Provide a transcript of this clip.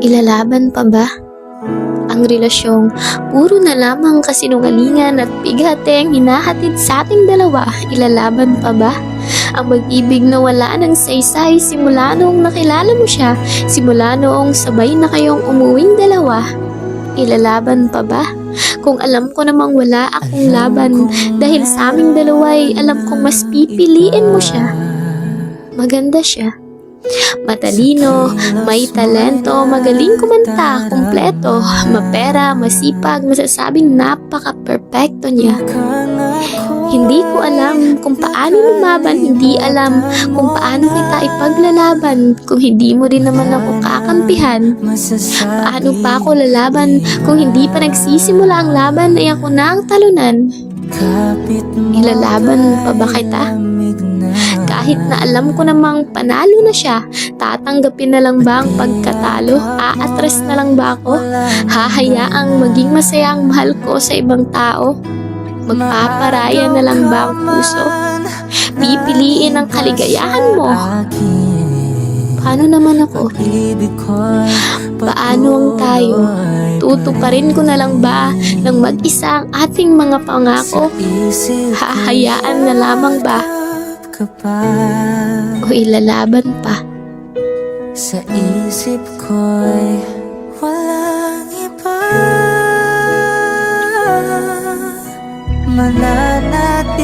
Ilalaban pa ba? Ang relasyong puro na lamang kasinungalingan at bigate ang hinahatid sa ating dalawa, ilalaban pa ba? Ang mag-ibig na wala ng saysay simula noong nakilala mo siya, simula noong sabay na kayong umuwing dalawa, ilalaban pa ba? Kung alam ko namang wala akong laban dahil sa aming dalaway alam kong mas pipiliin mo siya. Maganda siya. Matalino, may talento, magaling kumanta, kumpleto, mapera, masipag, masasabing napaka-perfecto niya. Hindi ko alam kung paano lumaban, hindi alam kung paano kita ipaglalaban kung hindi mo din naman ako kakampihan. Paano pa ako lalaban kung hindi pa nagsisimula ang laban ay ako na ang talunan? Ilalaban pa ba kita? Kahit na alam ko namang panalo na siya, tatanggapin na lang ba ang pagkatalo? Aatras na lang ba ako? Hahayaang maging masaya ang mahal ko sa ibang tao? Magpaparaya na lang ba ang puso? Pipiliin ang kaligayahan mo? Paano naman ako? Paano ang tayo? Tutuparin ko na lang ba ng mag-isa ang ating mga pangako? Hahayaan na lamang ba? ka pa. O ilalaban pa. Sa isip ko'y walang iba. Mananatili.